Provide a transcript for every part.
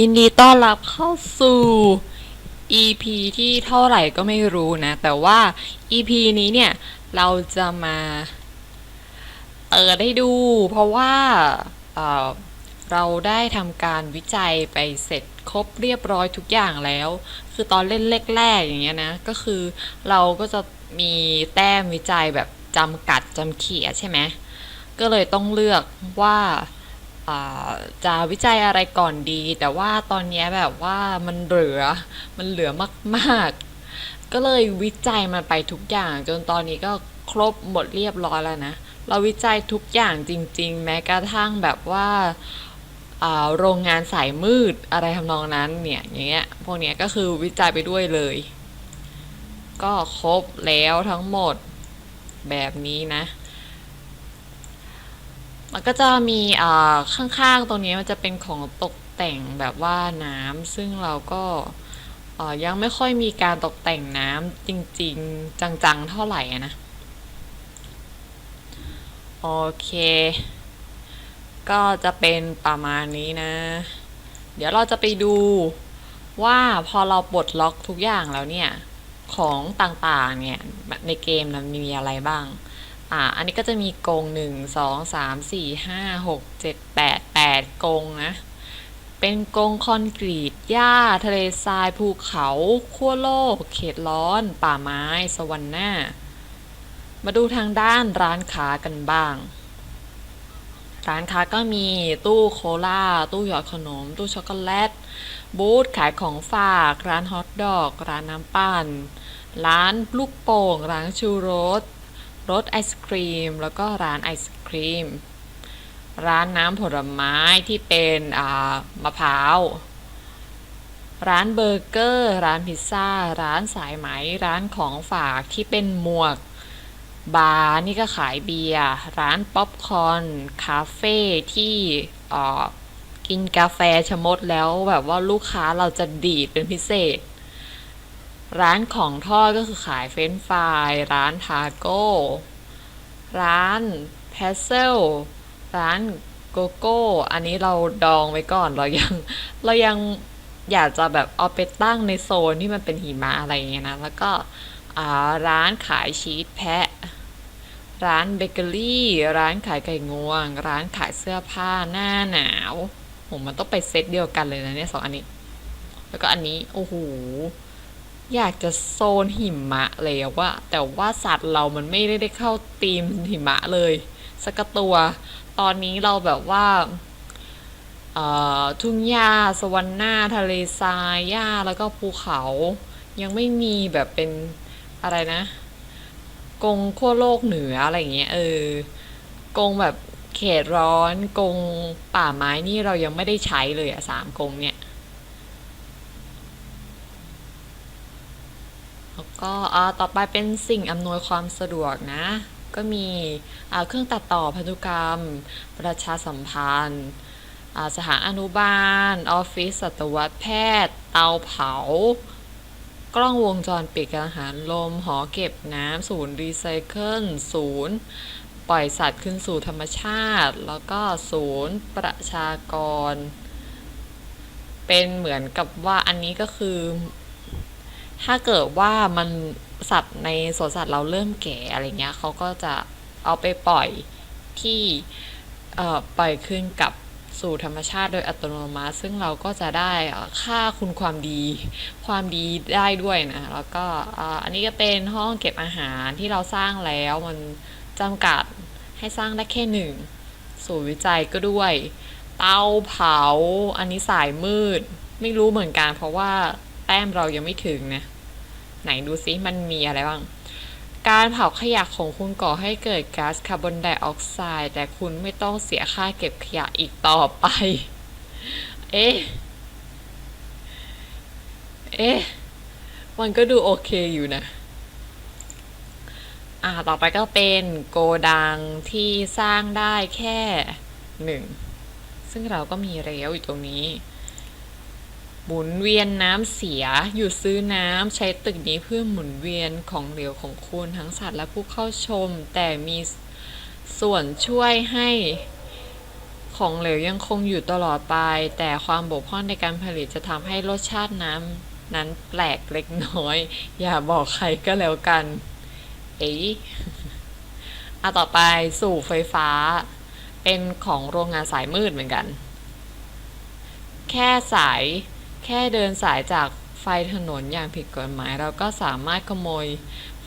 ยินดีต้อนรับเข้าสู่ EP ที่เท่าไหร่ก็ไม่รู้นะ แต่ว่า EP นี้เนี่ย เราจะมาเปิดให้ดู เพราะว่าเเราได้ทำการวิจัยไปเสร็จครบเรียบร้อยทุกอย่างแล้ว คือตอนเล่นแรกๆอย่างเงี้ยนะ ก็คือเราก็จะมีแต้มวิจัยแบบจำกัดจำเขียใช่ไหมก็เลยต้องเลือกว่า จะวิจัยอะไรก่อนดี แต่ว่าตอนนี้แบบว่ามันเหลือมันเหลือมากๆ ก็เลยวิจัยมันไปทุกอย่าง จนตอนนี้ก็ครบหมดเรียบร้อยแล้วนะ เราวิจัยทุกอย่างจริง ๆ แม้กระทั่งแบบว่าอ่าโรงงานสายมืดอะไรทำนองนั้นเนี่ยอย่างเงี้ยพวกเนี้ยก็คือวิจัยไปด้วยเลย ก็ครบแล้วทั้งหมดแบบนี้นะ มันก็จะมีข้างๆตรงนี้มันจะเป็นของตกแต่งแบบว่าน้ำซึ่งเราก็ยังไม่ค่อยมีการตกแต่งน้ำจริง ๆ จังๆ เท่าไหร่นะ โอเค ก็จะเป็นประมาณนี้นะ เดี๋ยวเราจะไปดูว่าพอเราปลดล็อกทุกอย่างแล้วเนี่ย ของต่างๆเนี่ย ในเกมมันมีอะไรบ้าง อ่าอันนี้ก็จะมีกงหนึ่งสองสามสี่ห้าหกเจ็ดแปดแปดกงนะ เป็นกงคอนกรีตหญ้าทะเลทรายภูเขาขั้วโลก เขตร้อน ป่าไม้ สวรรค์หน้า มาดูทางด้านร้านค้ากันบ้าง ร้านค้าก็มีตู้โคลาตู้หยอดขนม ตู้ช็อกโกแลต บูธขายของฝาก ร้านฮอทดอก ร้านน้ำปั่น ร้านลูกโป่ง ร้านชูรส รสไอศครีม แล้วก็ร้านไอศครีม ร้านน้ำผลไม้ที่เป็นมะพร้าว ร้านเบอร์เกอร์ ร้านพิซซ่า ร้านสายไหม ร้านของฝากที่เป็นหมวก บาร์นี่ก็ขายเบียร์ ร้านป๊อปคอร์น คาเฟ่ที่กินกาแฟชะมดแล้วแบบว่าลูกค้าเราจะดีดเป็นพิเศษ ร้านของทอดก็คือขายเฟรนฟรายร้านทาโก้ ร้านเพสเซล ร้านโกโก้ อันนี้เราดองไว้ก่อนเรายังเรายังอยากจะแบบเอาไปตั้งในโซนที่มันเป็นหิมะอะไรอย่างเงี้ยนะ แล้วก็ร้านขายชีสแพะ ร้านเบเกอรี่ ร้านขายไก่งวง ร้านขายเสื้อผ้าหน้าหนาวผมมันต้องไปเซตเดียวกันเลยนะเนี่ยสองอันนี้ แล้วก็อันนี้ โอ้โห อยากจะโซนหิมะแล้วว่าแต่ว่าสัตว์เรามันไม่ได้เข้าธีมหิมะเลยสักตัว ตอนนี้เราแบบว่าทุ่งหญ้าสวรรค์หน้าทะเลทรายหญ้าแล้วก็ภูเขา ยังไม่มีแบบเป็นอะไรนะ กงขั้วโลกเหนืออะไรอย่างเงี้ยเออกงแบบเขตร้อนกงป่าไม้นี่เรายังไม่ได้ใช้เลยอะสามกงเนี่ย แล้วก็ต่อไปเป็นสิ่งอำนวยความสะดวกนะ ก็มีเครื่องตัดต่อพันธุกรรม ประชาสัมพันธ์สถานอนุบาล ออฟฟิศสัตวแพทย์ เตาเผา กล้องวงจรปิดการอาหารลม หอเก็บน้ำ ศูนย์รีไซเคิล ศูนย์ปล่อยสัตว์คืนสู่ธรรมชาติ แล้วก็ศูนย์ประชากร เป็นเหมือนกับว่าอันนี้ก็คือ ถ้าเกิดว่ามันสัตว์ในสวนสัตว์เราเริ่มแก่อะไรเงี้ยเขาก็จะเอาไปปล่อยที่ปล่อยคืนกลับสู่ธรรมชาติโดยอัตโนมัติ ซึ่งเราก็จะได้ค่าคุณความดี ความดีได้ด้วยนะ แล้วก็อันนี้ก็เป็นห้องเก็บอาหารที่เราสร้างแล้วมันจำกัดให้สร้างได้แค่หนึ่งศูนย์วิจัยก็ด้วย เตาเผา อันนี้สายมืด ไม่รู้เหมือนกันเพราะว่าแต้มเรายังไม่ถึงนะ ไหนดูซิมันมีอะไรบ้าง การเผาขยะของคุณก่อให้เกิดก๊าซคาร์บอนไดออกไซด์แต่คุณไม่ต้องเสียค่าเก็บขยะอีกต่อไป เอ๊ะ เอ๊ะ มันก็ดูโอเคอยู่นะอ่า ต่อไปก็เป็นโกดังที่สร้างได้แค่หนึ่ง ซึ่งเราก็มีแล้วอยู่ตรงนี้ หมุนเวียนน้ำเสีย หยุดซื้อน้ำใช้ตึกนี้เพื่อหมุนเวียนของเหลวของคุณทั้งสัตว์และผู้เข้าชม แต่มีส่วนช่วยให้ของเหลวยังคงอยู่ตลอดไป แต่ความบกพร่องในการผลิตจะทำให้รสชาติน้ำนั้นแปลกเล็กน้อย อย่าบอกใครก็แล้วกัน เอ๊ะอะต่อไปสู่ไฟฟ้า เป็นของโรงงานสายมืดเหมือนกัน แค่สาย แค่เดินสายจากไฟถนนอย่างผิดกฎหมาย เราก็สามารถขโมย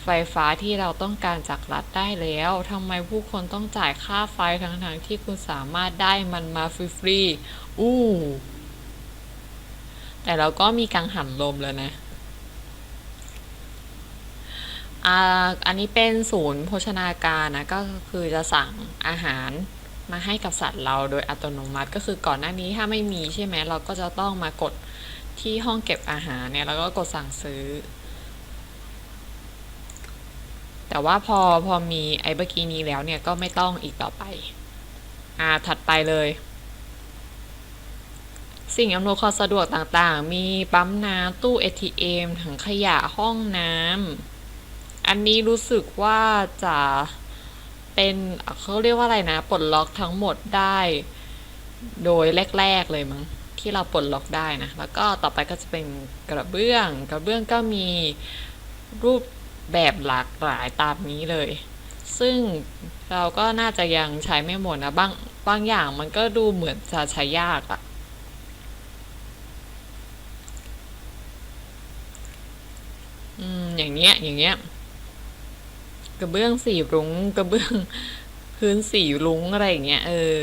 ไฟฟ้าที่เราต้องการจากรัฐได้แล้วทำไมผู้คนต้องจ่ายค่าไฟทั้งๆที่คุณสามารถได้มันมาฟรีๆอู้แต่เราก็มีกังหันลมแล้วนะอันนี้เป็นศูนย์โภชนาการนะก็คือจะสั่งอาหารมาให้กับสัตว์เราโดยอัตโนมัติก็คือก่อนหน้านี้ถ้าไม่มีใช่ไหมเราก็จะต้องมากด ที่ห้องเก็บอาหารเนี่ยแล้วก็กดสั่งซื้อ แต่ว่าพอพอมีไอ้เมื่อกี้นี้แล้วเนี่ยก็ไม่ต้องอีกต่อไป อ่าถัดไปเลย สิ่งอำนวยความสะดวกต่างๆ มีปั๊มน้ำตู้ ATM ถังขยะห้องน้ำอันนี้รู้สึกว่าจะเป็นเขาเรียกว่าอะไรนะปลดล็อกทั้งหมดได้ โดยแรก ๆ เลยมั้ง ที่เราปลดล็อกได้นะ แล้วก็ต่อไปก็จะเป็นกระเบื้อง กระเบื้องก็มีรูปแบบหลากหลายตามนี้เลย ซึ่งเราก็น่าจะยังใช้ไม่หมดนะบางบางอย่างมันก็ดูเหมือนจะใช้ยากอะอืมอย่างเงี้ยอย่างเงี้ยกระเบื้องสีรุ้งกระเบื้องพื้นสีรุ้งอะไรอย่างเงี้ยเออ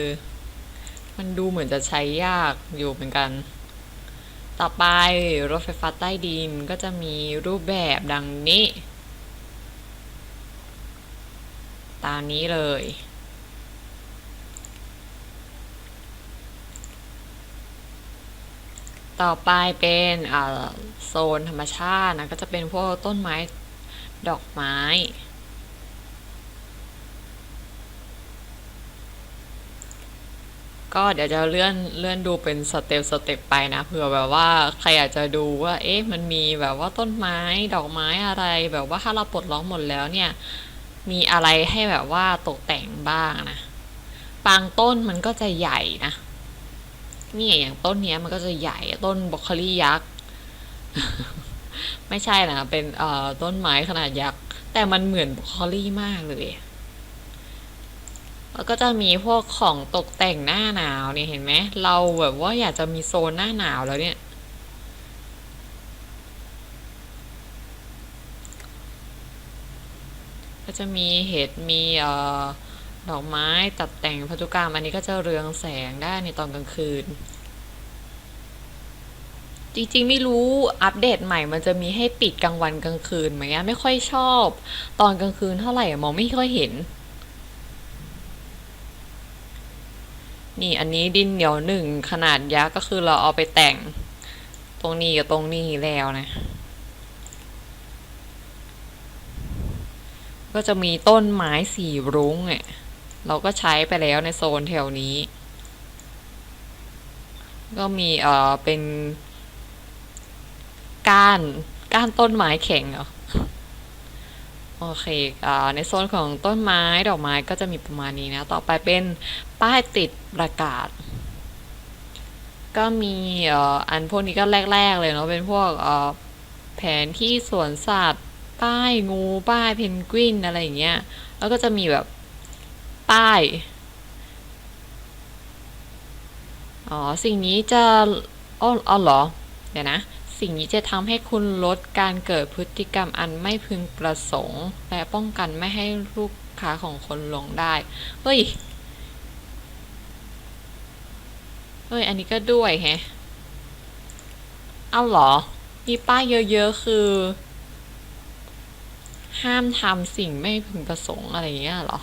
มันดูเหมือนจะใช้ยากอยู่เหมือนกัน ต่อไปรถไฟฟ้าใต้ดินก็จะมีรูปแบบดังนี้ ตามนี้เลย ต่อไปเป็นอ่าโซนธรรมชาตินะก็จะเป็นพวกต้นไม้ดอกไม้ ก็เดี๋ยวจะเลื่อนเลื่อนดูเป็นสเต็ปสเต็ปไปนะเผื่อแบบว่าใครอยากจะดูว่า เอ๊ะมันมีแบบว่าต้นไม้ดอกไม้อะไร แบบว่าถ้าเราปลดล็อกหมดแล้วเนี่ย มีอะไรให้แบบว่าตกแต่งบ้างนะบางต้นมันก็จะใหญ่นะนี่อย่างต้นนี้มันก็จะใหญ่ต้นบรอกโคลียักษ์ไม่ใช่นะเป็นเอ่อต้นไม้ขนาดยักษ์แต่มันเหมือนบรอกโคลีมากเลย แล้วก็จะมีพวกของตกแต่งหน้าหนาวเนี่ยเห็นไหมเราแบบว่าอยากจะมีโซนหน้าหนาวแล้วเนี่ย ก็จะมีเห็ดมีเอ่อดอกไม้ตัดแต่งพันธุกรรมอันนี้ก็จะเรืองแสงได้ในตอนกลางคืน จริงๆไม่รู้อัปเดตใหม่มันจะมีให้ปิดกลางวันกลางคืนไหมไม่ค่อยชอบ ตอนกลางคืนเท่าไหร่มองไม่ค่อยเห็น นี่อันนี้ดินเหนียวหนึ่งขนาดยักษ์ก็คือเราเอาไปแต่ง ตรงนี้กับตรงนี้แล้วนะ ก็จะมีต้นไม้สีรุ้งเนี่ยเราก็ใช้ไปแล้วในโซนแถวนี้ ก็มีเอ่อเป็น ก้าน ก้านต้นไม้แข็งเหรอ อเคอในโซนของต้นไม้ดอกไม้ก็จะมีประมาณนี้นะ ต่อไปเป็นป้ายติดประกาศ ก็มีอันพวกนี้ก็แรก ๆ เลยเนาะเป็นพวกแผนที่สวนสัตว์ ป้ายงูป้ายเพนกวินอะไรอย่างเงี้ย แล้วก็จะมีแบบป้ายอ๋อ สิ่งนี้จะอ๋ออ๋อเหรอ เดี๋ยวนะ สิ่งนี้จะทำให้คุณลดการเกิดพฤติกรรมอันไม่พึงประสงค์ และป้องกันไม่ให้ลูกค้าของคนหลงได้ เฮ้ย เฮ้ย อันนี้ก็ด้วยแฮะ เอาหรอ มีป้ายเยอะๆ คือ ห้ามทำสิ่งไม่พึงประสงค์อะไรอย่างเงี้ยหรอ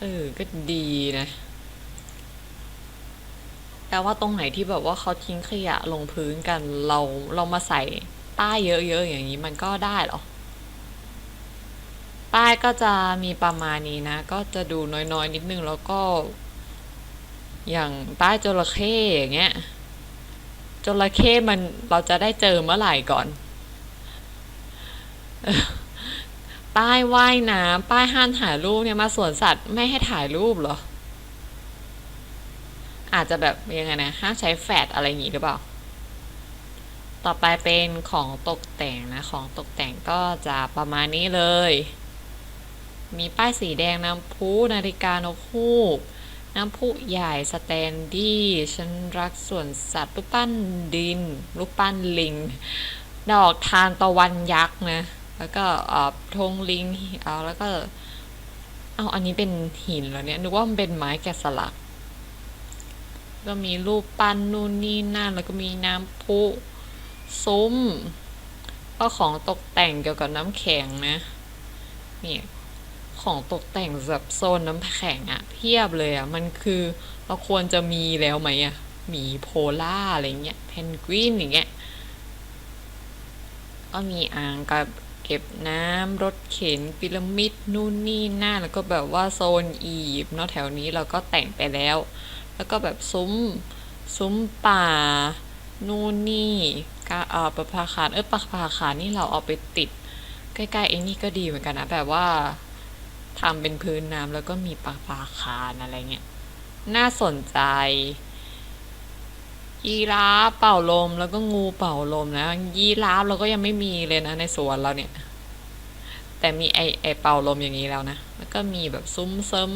เออ ก็ดีนะ แต่ว่าตรงไหนที่แบบว่าเขาทิ้งขยะลงพื้นกันเราเรามาใส่ป้ายเยอะๆอย่างนี้มันก็ได้หรอ ป้ายก็จะมีประมาณนี้นะ ก็จะดูน้อยๆ นิดนึงแล้วก็ อย่างป้ายจระเข้อย่างเงี้ยจระเข้มันเราจะได้เจอเมื่อไหร่ก่อนปป้ายว่ายน้ำป้ายห้ามถ่ายรูปเนี่ยมาสวนสัตว์ไม่ให้ถ่ายรูปเหรอ อาจจะแบบยังไงนะห้ามใช้แฟลชอะไรอย่างงี้หรือเปล่า ต่อไปเป็นของตกแต่งนะ ของตกแต่งก็จะประมาณนี้เลย มีป้ายสีแดงน้ำพุนาฬิกานกฮูกน้ำพุใหญ่สแตนดี้ฉันรักสวนสัตว์รูปปั้นดินรูปปั้นลิง ดอกทานตะวันยักษ์นะ แล้วก็ธงลิงเอาแล้วก็ เอาอันนี้เป็นหินเหรอเนี่ยนึกว่ามันเป็นไม้แกะสลัก ก็มีรูปปั้นนู่นนี่นั่นแล้วก็มีน้ำพุซุ้ม ก็ของตกแต่งเกี่ยวกับน้ำแข็งนะเนี่ยของตกแต่งแบบโซนน้ำแข็งอะเพียบเลยอะมันคือเราควรจะมีแล้วไหมอะหมีโพล่าอะไรเงี้ยเพนกวินอย่างเงี้ยก็มีอ่างกับเก็บน้ำรถเข็นพีระมิดนู่นนี่นั่นแล้วก็แบบว่าโซนอียิปต์เนาะแถวนี้เราก็แต่งไปแล้ว แล้วก็แบบซุ้ม ซุ้มป่า นู่นนี่กาเอ่อประภาคารเออประภาคารนี่เราเอาไปติด ใกล้ๆไอ้นี่ก็ดีเหมือนกันนะแบบว่าทำเป็นพื้นน้ำแล้วก็มีประภาคารอะไรเงี้ย น่าสนใจยีราฟเป่าลมแล้วก็งูเป่าลมนะยีราฟเราก็ยังไม่มีเลยนะในสวนเราเนี่ย แต่มีไอไอเป่าลมอย่างนี้แล้วนะ แล้วก็มีแบบซุ้มเซิม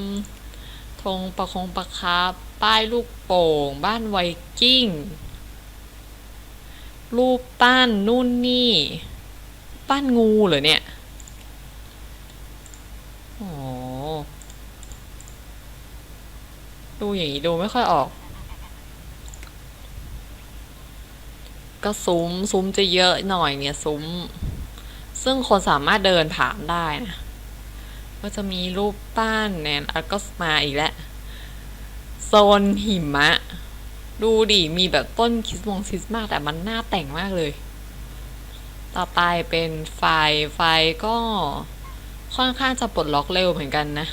ธงประคงประคา ป้ายลูกโป่ง บ้านไวกิ้ง รูปปั้นนู่นนี่ปั้นงูเหรอเนี่ยโอ้ดูอย่างนี้ดูไม่ค่อยออก ก็ซุ้มซุ้มจะเยอะหน่อยเนี่ยซุ้ม ซึ่งคนสามารถเดินผ่านได้นะก็จะมีรูปปั้นเนี่ยแล้วก็มาอีกแล้ว โซนหิมะ ดูดิ มีแบบต้นคริสต์มงคริสต์มาสแต่มันน่าแต่งมากเลย ต่อไปเป็นไฟ ไฟก็ค่อนข้างจะปลดล็อกเร็วเหมือนกันนะ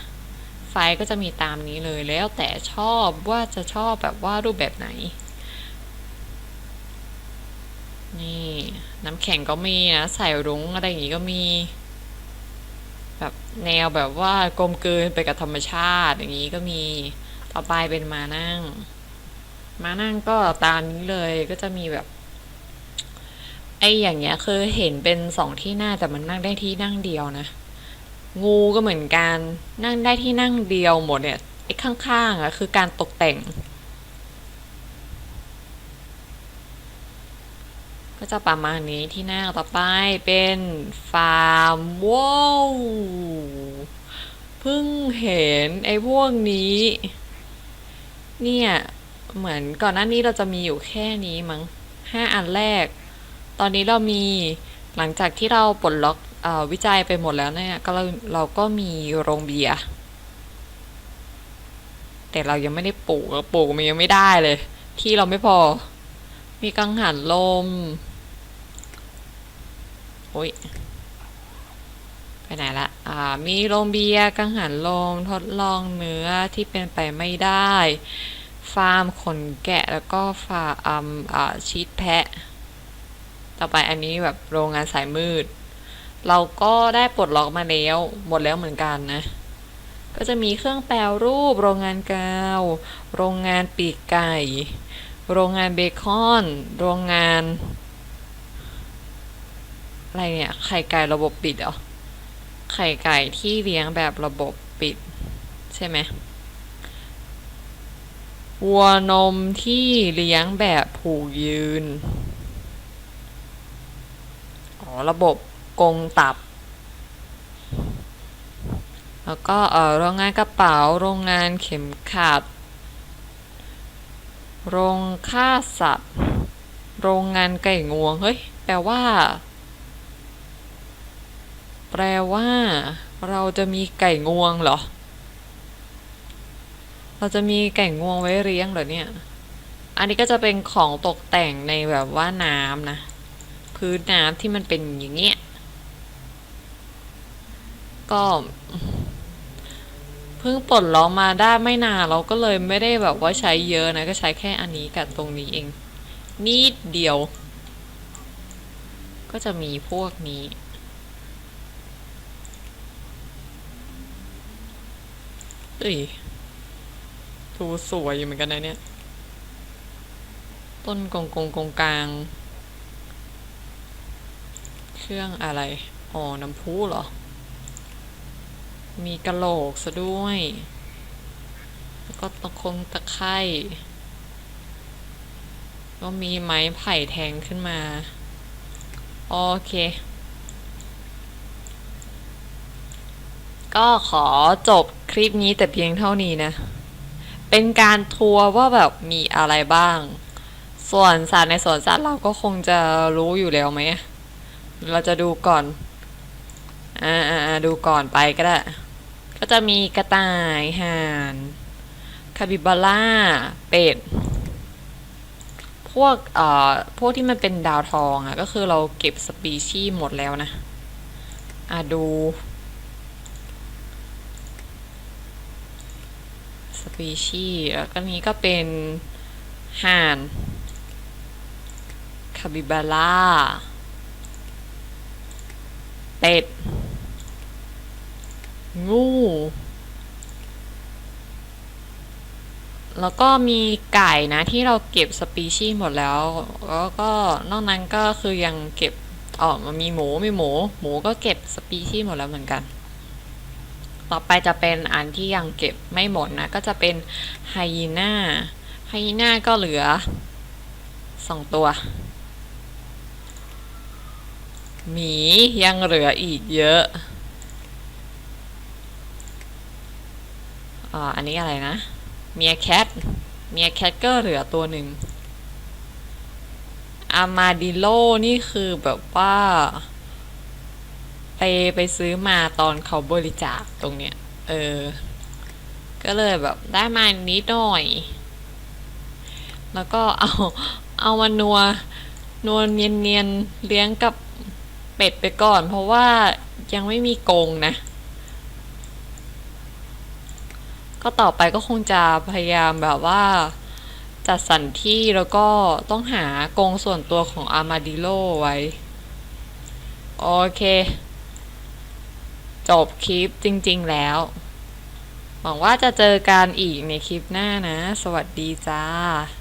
ไฟก็จะมีตามนี้เลยแล้วแต่ชอบว่าจะชอบแบบว่ารูปแบบไหน นี่ น้ำแข็งก็มีนะ ใส่รุ้งอะไรอย่างงี้ก็มีแบบแนวแบบว่ากลมเกลืนไปกับธรรมชาติอย่างนี้ก็มี ต่อไปเป็นมานั่ง มานั่งก็ตามนี้เลยก็จะมีแบบไอ้อย่างเงี้ยคือเห็นเป็นสองที่หน้าแต่มันนั่งได้ที่นั่งเดียวนะ งูก็เหมือนกันนั่งได้ที่นั่งเดียวหมดเนี่ยไอ้ข้างๆอะคือการตกแต่ง ก็จะประมาณนี้ที่หน้าต่อไปเป็นฟาร์มว้าวเพิ่งเห็นไอ้พวกนี้ เนี่ย เหมือนก่อนหน้านี้เราจะมีอยู่แค่นี้มั้งห้าอันแรก ตอนนี้เรามีหลังจากที่เราปลดล็อกอวิจัยไปหมดแล้วเนี่ยก็เราเราก็มีโรงเบียร์แต่เรายังไม่ได้ปลูกปลูกมันยังไม่ได้เลย ที่เราไม่พอ มีกังหันลมโอ้ย ไปไหนละอ่ามีโรงเบียร์กังหันลมทดลองเนื้อที่เป็นไปไม่ได้ ฟาร์มขนแกะแล้วก็ฟาร์มอ่าชีสแพะ ต่อไปอันนี้แบบโรงงานสายมืด เราก็ได้ปลดล็อกมาแล้วหมดแล้วเหมือนกันนะ ก็จะมีเครื่องแปรรูป โรงงานกาว โรงงานปีกไก่ โรงงานเบคอน โรงงานอะไรเนี่ย ไข่ไก่ระบบปิดเหรอ ไข่ไก่ที่เลี้ยงแบบระบบปิด ใช่ไหมวัวนมที่เลี้ยงแบบผูกยืน อ๋อ ระบบกรงตับ แล้วก็เออโรงงานกระเป๋า โรงงานเข็มขัด โรงฆ่าสัตว์ โรงงานไก่งวง เฮ้ย แปลว่า แปลว่า เราจะมีไก่งวงเหรอ เราจะมีไก่งวงไว้เลี้ยงเหรอเนี่ย อันนี้ก็จะเป็นของตกแต่งในแบบว่าน้ำนะ พื้นน้ำที่มันเป็นอย่างเงี้ย ก็เพิ่งปลดล็อกมาได้ไม่นานเราก็เลยไม่ได้แบบว่าใช้เยอะนะ ก็ใช้แค่อันนี้กับตรงนี้เอง นิดเดียว ก็จะมีพวกนี้ เอ้ยดูสวยอยู่เหมือนกันนะเนี่ย ต้นกงกงกงกลาง เครื่องอะไร อ๋อ น้ำพุเหรอ มีกระโหลกซะด้วย แล้วก็ตะคงตะไคร่ก็มีไม้ไผ่แทงขึ้นมา โอเค ก็ขอจบ คลิปนี้แต่เพียงเท่านี้นะ เป็นการทัวร์ว่าแบบมีอะไรบ้าง ส่วนสัตว์ในสวนสัตว์เราก็คงจะรู้อยู่แล้วไหม เราจะดูก่อน อ่าอ่าดูก่อนไปก็ได้ ก็จะมีกระต่ายห่านคาบิบาร่า เป็ด พวกเอ่อพวกที่มันเป็นดาวทองอะ่ะ ก็คือเราเก็บสปีชีส์หมดแล้วนะ อะดู สปีชีแล้วก็นี้ก็เป็นห่านคาบิบาร่าเป็ด งู แล้วก็มีไก่นะที่เราเก็บสปีชีส์หมดแล้ว แล้วก็นอกนั้นก็คือยังเก็บอ๋อมันมีหมูมีหมู หมูก็เก็บสปีชีส์หมดแล้วเหมือนกัน ต่อไปจะเป็นอันที่ยังเก็บไม่หมดนะ ก็จะเป็นไฮยีน่า ไฮยีน่าก็เหลือสองตัว หมียังเหลืออีกเยอะอันนี้อะไรนะ เมียแคท เมียแคทก็เหลือตัวหนึ่งอามาดิโลนี่คือแบบว่า ไปไปซื้อมาตอนเขาบริจาคตรงเนี้ย เออ ก็เลยแบบได้มานิดหน่อย แล้วก็เอาเอามานัว นัวเนียนเนียนๆเลี้ยงกับเป็ดไปก่อน เพราะว่ายังไม่มีกงนะ ก็ต่อไปก็คงจะพยายามแบบว่าจัดสรรที่แล้วก็ต้องหากงส่วนตัวของอามาดิโลไว้ โอเค จบคลิปจริง ๆ แล้ว หวังว่าจะเจอกันอีกในคลิปหน้านะ สวัสดีจ้า